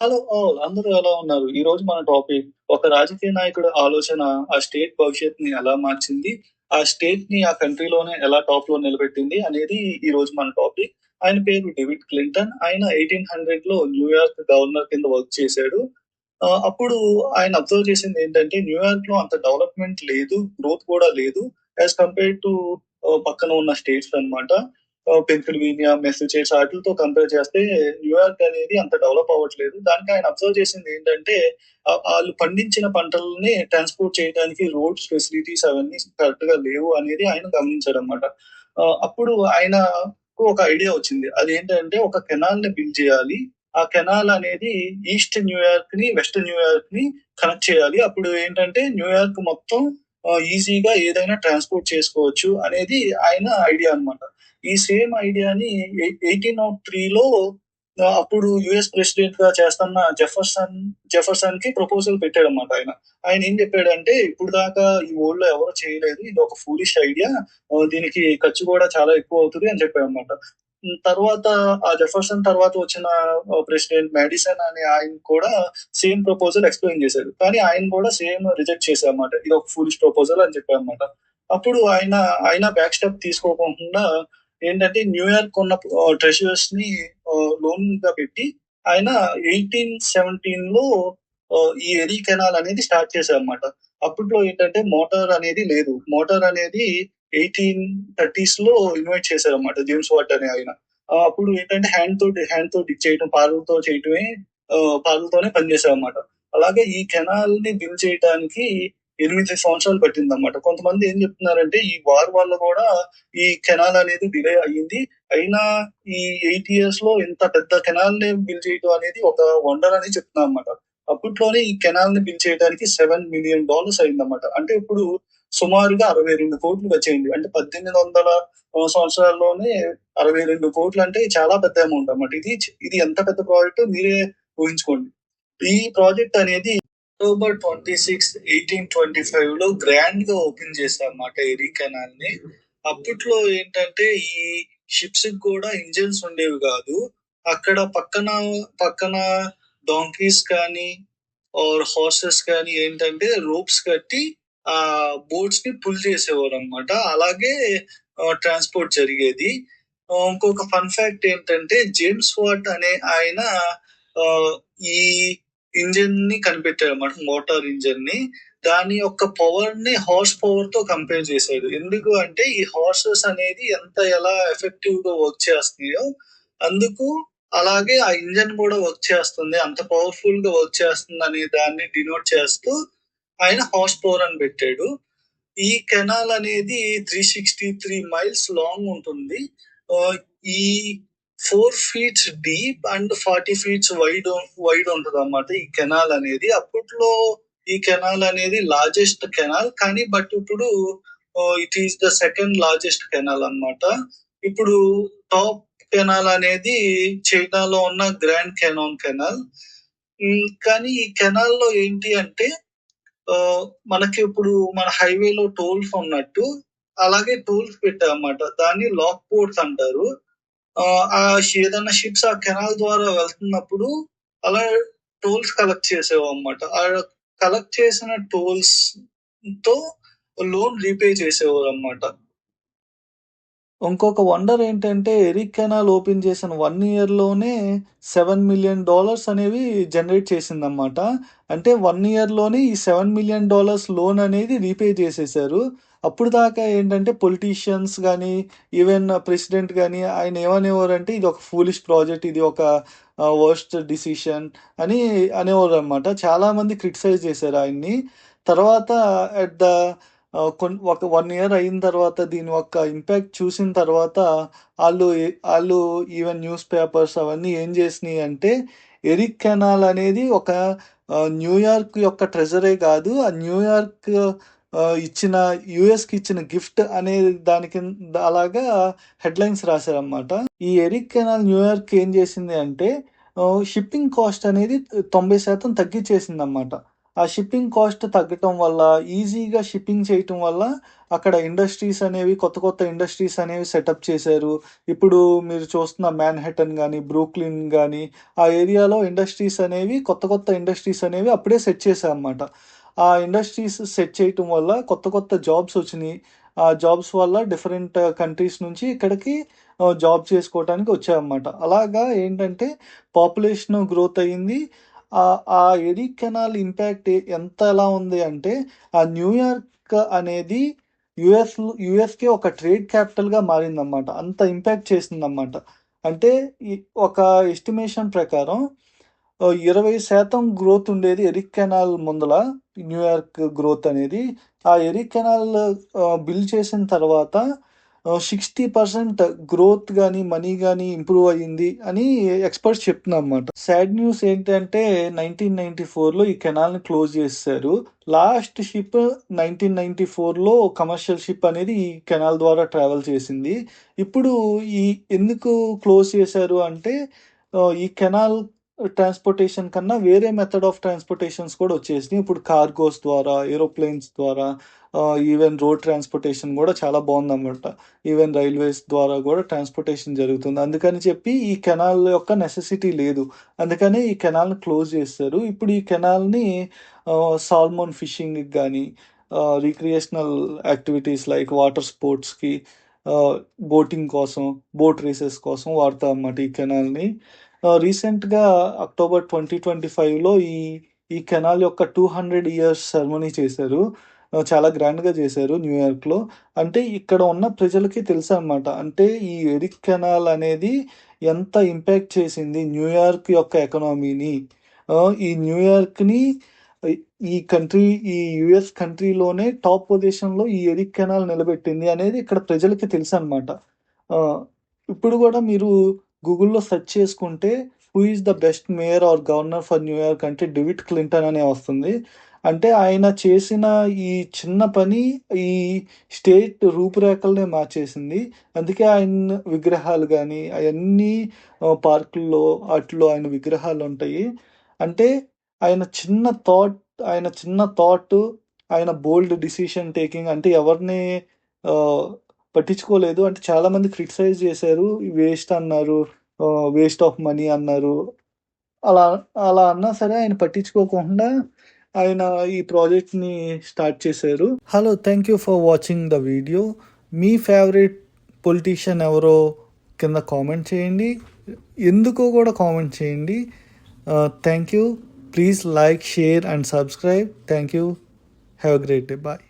Hello all అందరూ ఎలా ఉన్నారు? ఈ రోజు మన టాపిక్ ఒక రాజకీయ నాయకుడి ఆలోచన ఆ స్టేట్ భవిష్యత్ని ఎలా మార్చింది? ఆ స్టేట్ని ఆ కంట్రీలోనే ఎలా టాప్లో నిలబెట్టింది అనేది ఈ రోజు మన టాపిక్. ఆయన పేరు డేవిడ్ క్లింటన్. ఆయన 1800లో న్యూయార్క్ గవర్నర్ కింద వర్క్ చేశాడు. అప్పుడు ఆయన అబ్జర్వ్ చేసింది ఏంటంటే న్యూయార్క్‌లో అంత డెవలప్‌మెంట్ లేదు. గ్రోత్ కూడా లేదు. యాస్ కంపేర్డ్ టు పక్కన ఉన్న స్టేట్స్ అన్నమాట. పెన్సిల్వేనియా, మెసచ్యూసెట్స్ వాటితో కంపేర్ చేస్తే న్యూయార్క్ అనేది అంత డెవలప్ అవ్వట్లేదు. దానికి ఆయన అబ్జర్వ్ చేసింది ఏంటంటే వాళ్ళు పండించిన పంటలని ట్రాన్స్‌పోర్ట్ చేయడానికి రోడ్స్ ఫెసిలిటీస్ అవన్నీ కరెక్ట్గా లేవు అనేది ఆయన గమనించాడు అనమాట అప్పుడు ఆయనకు ఒక ఐడియా వచ్చింది. అదేంటంటే ఒక కెనాల్ని బిల్డ్ చేయాలి. ఆ కెనాల్ అనేది ఈస్ట్ న్యూయార్క్‌ని, వెస్ట్ న్యూయార్క్‌ని కనెక్ట్ చేయాలి. అప్పుడు ఏంటంటే న్యూయార్క్ మొత్తం ఈజీగా ఏదైనా ట్రాన్స్‌పోర్ట్ చేసుకోవచ్చు అనేది ఆయన ఐడియా అన్నమాట. ఈ సేమ్ ఐడియాని ఎయిటీన్ నాట్ త్రీలో అప్పుడు యూఎస్ ప్రెసిడెంట్‌గా చేస్తున్న జెఫర్సన్కి ప్రపోజల్ పెట్టాడన్నమాట ఆయన. ఆయన ఏం చెప్పాడంటే ఇప్పుడు దాకా ఈ వరల్డ్‌లో ఎవరు చేయలేదు. ఇది ఒక ఫూలిష్ ఐడియా. దీనికి ఖర్చు కూడా చాలా ఎక్కువ అవుతుంది అని చెప్పాడు అనమాట తర్వాత ఆ జెఫర్సన్ తర్వాత వచ్చిన ప్రెసిడెంట్ మెడిసన్ అనే ఆయన కూడా సేమ్ ప్రపోజల్ ఎక్స్‌ప్లెయిన్ చేశారు కానీ ఆయన కూడా సేమ్ రిజెక్ట్ చేశారన్నమాట. ఇది ఒక ఫూలిష్ ప్రపోజల్ అని చెప్పారన్నమాట. అప్పుడు ఆయన, ఆయన బ్యాక్ స్టెప్ తీసుకోకుండా ఏంటంటే న్యూయార్క్ ఉన్న ట్రెషర్స్ని లోన్ లోన్‌గా పెట్టి ఆయన ఎయిటీన్ సెవెంటీన్లో ఈ ఎరీ కెనాల్ అనేది స్టార్ట్ చేశారు అనమాట అప్పట్లో ఏంటంటే మోటార్ అనేది లేదు. మోటార్ అనేది ఎయిటీన్ థర్టీస్లో ఇన్వైట్ చేశారు అనమాట జేమ్స్ వాట్ అనే ఆయన. అప్పుడు ఏంటంటే హ్యాండ్తో హ్యాండ్తో తోటి చేయటం, పారలతో చేయటమే ఆహ్, పారలతోనే పనిచేశారన్నమాట. అలాగే ఈ కెనాల్ని బిల్డ్ చేయటానికి ఎనిమిది సంవత్సరాలు పట్టిందన్నమాట. కొంతమంది ఏం చెప్తున్నారంటే ఈ వార్ వల్ల కూడా ఈ కెనాల్ అనేది డిలే అయ్యింది. అయినా ఈ ఎయిట్ ఇయర్స్లో ఇంత పెద్ద కెనాల్‌ని బిల్ చేయడం అనేది ఒక వండర్ అని చెప్తున్నారన్నమాట. అప్పట్లోనే ఈ కెనాల్ని బిల్ చేయడానికి $7,000,000 అయిందన్నమాట. అంటే ఇప్పుడు సుమారుగా అరవై రెండు కోట్లు వచ్చేయండి అంటే పద్దెనిమిది వందల సంవత్సరాల్లోనే అరవై రెండు కోట్లు అంటే చాలా పెద్ద అమౌంట్ అన్నమాట. ఇది ఇది ఎంత పెద్ద ప్రాజెక్ట్ మీరే ఊహించుకోండి. ఈ ప్రాజెక్ట్ అనేది October twenty six eighteen twenty ఫైవ్లో గ్రాండ్గా ఓపెన్ చేశారన్నమాట ఎరీ కెనాల్‌ని. అప్పట్లో ఏంటంటే ఈ షిప్స్‌కి కూడా ఇంజిన్స్ ఉండేవి కాదు. అక్కడ పక్కన, పక్కన డాంకీస్ కానీ ఆర్ హార్సెస్ కానీ ఏంటంటే రోప్స్ కట్టి ఆ బోట్స్ని పుల్ చేసేవారు అనమాట అలాగే ట్రాన్స్‌పోర్ట్ జరిగేది. ఇంకొక ఫన్ ఫ్యాక్ట్ ఏంటంటే జేమ్స్ వాట్ అనే ఆయన ఈ ఇంజిన్ని కనిపెట్టాడు అనమాట మోటార్ ఇంజిన్‌ని. దాని యొక్క పవర్ని హార్స్ పవర్‌తో కంపేర్ చేశాడు. ఎందుకు అంటే ఈ హార్సెస్ అనేది ఎంత ఎలా ఎఫెక్టివ్గా వర్క్ చేస్తున్నాయో అందుకు అలాగే ఆ ఇంజన్ కూడా వర్క్ చేస్తుంది. అంత పవర్ఫుల్గా వర్క్ చేస్తుంది అనే దాన్ని డినోట్ చేస్తూ ఆయన హార్స్ పవర్ అని పెట్టాడు. ఈ కెనాల్ అనేది 363 మైల్స్ లాంగ్ ఉంటుంది. ఈ four feets deep and 40 feets wide wide ఉంటదన్నమాట ఈ కెనాల్ అనేది. అప్పట్లో ఈ కెనాల్ అనేది లార్జెస్ట్ కెనాల్. కానీ బట్ ఇప్పుడు it is the second largest canal అన్నమాట. ఇప్పుడు టాప్ కెనాల్ అనేది చైనాలో ఉన్న గ్రాండ్ కెనాన్ కెనాల్. కానీ ఈ కెనాల్‌లో ఏంటి అంటే మనకి ఇప్పుడు మన హైవేలో టోల్స్ ఉన్నట్టు అలాగే టోల్స్ పెట్టామన్నమాట దాన్ని లాక్ పోర్ట్స్ అంటారు. ఆ ఏదైనా షిప్స్ ఆ కెనాల్ ద్వారా వెళ్తున్నప్పుడు అలా టోల్స్ కలెక్ట్ చేసేవన్నమాట. ఆ కలెక్ట్ చేసిన టోల్స్తో లోన్ రీపే చేసేవారు అనమాట ఇంకొక వండర్ ఏంటంటే ఎరిక్ కెనాల్ ఓపెన్ చేసిన 1 ఇయర్‌లోనే $7,000,000 అనేవి జనరేట్ చేసిందన్నమాట. అంటే 1 ఇయర్‌లోనే ఈ $7,000,000 లోన్ అనేది రీపే చేసేసారు. అప్పుడు దాకా ఏంటంటే పొలిటీషియన్స్ కానీ ఈవెన్ ప్రెసిడెంట్ కానీ ఆయన ఏమనేవారంటే ఇది ఒక ఫూలిష్ ప్రాజెక్ట్. ఇది ఒక వర్స్ట్ డిసిషన్ అని అనేవారు అనమాట చాలామంది క్రిటిసైజ్ చేశారు ఆయన్ని. తర్వాత అట్ ద కొన్ ఒక వన్ ఇయర్ అయిన తర్వాత దీని యొక్క ఇంపాక్ట్ చూసిన తర్వాత వాళ్ళు వాళ్ళు ఈవెన్ న్యూస్ పేపర్స్ అవన్నీ ఏం చేసినాయి అంటే ఎరిక్ కెనాల్ అనేది ఒక న్యూయార్క్ యొక్క ట్రెజరే కాదు. ఆ న్యూయార్క్ ఇచ్చిన యూఎస్‌కి ఇచ్చిన గిఫ్ట్ అనే దాని కింద అలాగా హెడ్‌లైన్స్ రాశారనమాట ఈ ఎరిక్ కెనాల్ న్యూయార్క్ ఏం చేసింది అంటే షిప్పింగ్ కాస్ట్ అనేది తొంభై శాతం తగ్గించేసింది అనమాట ఆ షిప్పింగ్ కాస్ట్ తగ్గటం వల్ల ఈజీగా షిప్పింగ్ చేయటం వల్ల అక్కడ ఇండస్ట్రీస్ అనేవి కొత్త కొత్త ఇండస్ట్రీస్ అనేవి సెటప్ చేశారు. ఇప్పుడు మీరు చూస్తున్న మ్యాన్హెటన్ కానీ బ్రూక్లిన్ కానీ ఆ ఏరియాలో ఇండస్ట్రీస్ అనేవి కొత్త కొత్త ఇండస్ట్రీస్ అనేవి అప్పుడే సెట్ చేశారన్నమాట. ఆ ఇండస్ట్రీస్ సెట్ చేయటం వల్ల కొత్త కొత్త జాబ్స్ వచ్చినాయి. ఆ జాబ్స్ వల్ల డిఫరెంట్ కంట్రీస్ నుంచి ఇక్కడికి జాబ్ చేసుకోవడానికి వచ్చాయన్నమాట అలాగా ఏంటంటే పాపులేషన్ గ్రోత్ అయ్యింది ఆ ఆ కెనాల్ ఇంపాక్ట్ ఎంత ఎలా ఉంది అంటే ఆ న్యూయార్క్ అనేది యుఎస్ యుఎస్కి ఒక ట్రేడ్ క్యాపిటల్గా మారిందన్నమాట. అంత ఇంపాక్ట్ చేసిందన్నమాట. అంటే ఒక ఎస్టిమేషన్ ప్రకారం ఇరవై శాతం గ్రోత్ ఉండేది ఎరిక్ కెనాల్ ముందల న్యూయార్క్ గ్రోత్ అనేది. ఆ ఎరిక్ కెనాల్ బిల్ చేసిన తర్వాత సిక్స్టీ పర్సెంట్ గ్రోత్ కానీ మనీ కానీ ఇంప్రూవ్ అయ్యింది అని ఎక్స్పర్ట్స్ చెప్తున్నారు అనమాట సాడ్ న్యూస్ ఏంటంటే నైన్టీన్ నైన్టీ ఫోర్లో ఈ కెనాల్ని క్లోజ్ చేశారు లాస్ట్ షిప్ నైన్టీన్ నైన్టీ ఫోర్లో కమర్షియల్ షిప్ అనేది ఈ కెనాల్ ద్వారా ట్రావెల్ చేసింది. ఇప్పుడు ఈ ఎందుకు క్లోజ్ చేశారు అంటే ఈ కెనాల్ ట్రాన్స్పోర్టేషన్ కన్నా వేరే మెథడ్ ఆఫ్ ట్రాన్స్పోర్టేషన్స్ కూడా వచ్చేసినాయి. ఇప్పుడు కార్గోస్ ద్వారా ఏరోప్లేన్స్ ద్వారా ఈవెన్ రోడ్ ట్రాన్స్పోర్టేషన్ కూడా చాలా బాగుందన్నమాట. ఈవెన్ రైల్వేస్ ద్వారా కూడా ట్రాన్స్పోర్టేషన్ జరుగుతుంది. అందుకని చెప్పి ఈ కెనాల్ యొక్క నెసెసిటీ లేదు. అందుకని ఈ కెనాల్ని క్లోజ్ చేస్తారు. ఇప్పుడు ఈ కెనాల్ని సాల్మోన్ ఫిషింగ్కి కానీ రిక్రియేషనల్ యాక్టివిటీస్ లైక్ వాటర్ స్పోర్ట్స్కి బోటింగ్ కోసం బోట్ రేసెస్ కోసం వాడతాం అన్నమాట ఈ కెనాల్ని రీసెంట్గా అక్టోబర్ ట్వంటీ ట్వంటీ ఫైవ్లో ఈ ఈ కెనాల్ యొక్క టూ హండ్రెడ్ ఇయర్స్ సెరమనీ చేశారు. Uh, చాలా గ్రాండ్గా చేశారు న్యూయార్క్లో అంటే ఇక్కడ ఉన్న ప్రజలకి తెలుసు అనమాట అంటే ఈ ఎరిక్ కెనాల్ అనేది ఎంత ఇంపాక్ట్ చేసింది న్యూయార్క్ యొక్క ఎకనామీని uh, ఈ న్యూయార్క్ని ఈ కంట్రీ ఈ యుఎస్ కంట్రీలోనే టాప్ పొజిషన్లో ఈ ఎరిక్ కెనాల్ నిలబెట్టింది అనేది ఇక్కడ ప్రజలకి తెలుసు అనమాట uh, ఇప్పుడు కూడా మీరు గూగుల్లో సెర్చ్ చేసుకుంటే who is the best mayor or governor for New York అంటే డేవిడ్ క్లింటన్ అనే వస్తుంది. అంటే ఆయన చేసిన ఈ చిన్న పని ఈ స్టేట్ రూపురేఖలనే మార్చేసింది. అందుకే ఆయన విగ్రహాలు కానీ అవన్నీ పార్కుల్లో వాటిలో ఆయన విగ్రహాలు ఉంటాయి. అంటే ఆయన చిన్న థాట్ ఆయన చిన్న థాట్ ఆయన బోల్డ్ డిసిషన్ టేకింగ్ అంటే ఎవరిని పట్టించుకోలేదు. అంటే చాలా మంది క్రిటిసైజ్ చేశారు. వేస్ట్ అన్నారు. వేస్ట్ ఆఫ్ మనీ అన్నారు. అలా అలా అన్నా సరే ఆయన పట్టించుకోకుండా ఆయన ఈ ప్రాజెక్ట్ని స్టార్ట్ చేశారు. Hello thank you for watching the video me favourite politician ఎవరో కింద కామెంట్ చేయండి. ఎందుకో కూడా కామెంట్ చేయండి. Thank you please like share and subscribe thank you have a great day bye